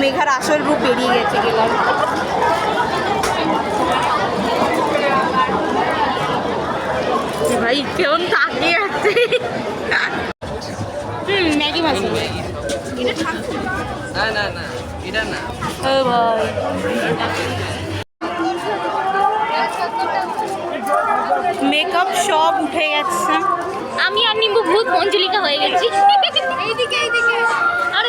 মেঘার আসল রূপ বেরিয়ে গেছে গেলাম। ভাই কেমন তাকিয়ে আছে? হুম ম্যাগি না না এটা না। ও ভাই। মেকআপ সব উঠে গেছে। আমি আর নিম্বু ভূত মঞ্জুলিকা হয়ে গেছি। এইদিকে এইদিকে। আরে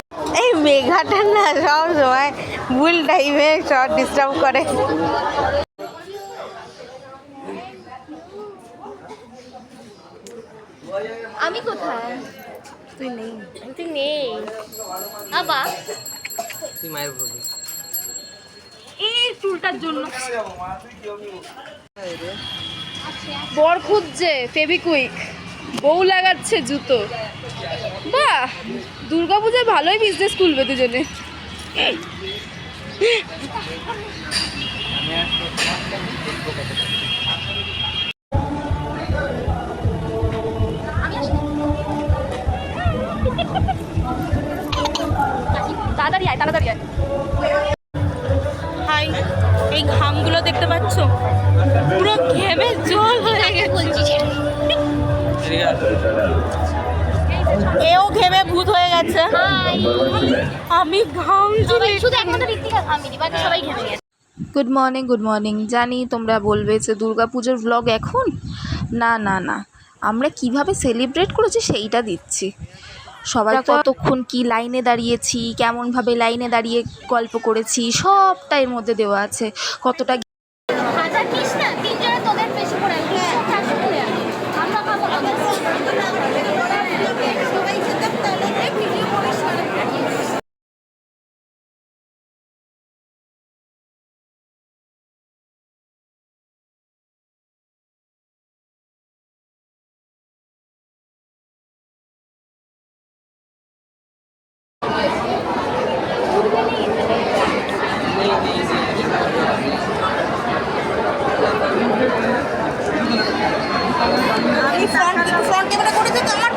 মেঘাটা না সব সময় ভুল টাইমে সব ডিস্টার্ব করে। আমি কোথায়? তুই নেই। তুই নেই। আবার তুই মায়ের ভুল এই চুলটার জন্য। বর খুঁজছে ফেভিকুইক বউ লাগাচ্ছে জুতো। বাহ দুর্গাপূজায় ভালোই বিজনেস খুলবে দুজনে। তাড়াতাড়ি আয় তাড়াতাড়ি আয়। হাই এই ঘামগুলো দেখতে পাচ্ছ? পুরো ঘেমে জল এও ঘেমে ভূত হয়ে গেছে। আমি ঘামছি শুধু একমাত্র ঋতিকা ঘামিনি বাকি সবাই ঘেমে গেছে। গুড মর্নিং গুড মর্নিং জানি তোমরা বলবে যে দুর্গাপুজোর ব্লগ এখন? না না না। আমরা কীভাবে সেলিব্রেট করেছি সেইটা দিচ্ছি। সবাই কতক্ষণ কি লাইনে দাঁড়িয়েছি কেমনভাবে লাইনে দাঁড়িয়ে গল্প করেছি সবটা এর মধ্যে দেওয়া আছে। কতটা ক্যামেরা করেছে তো আমার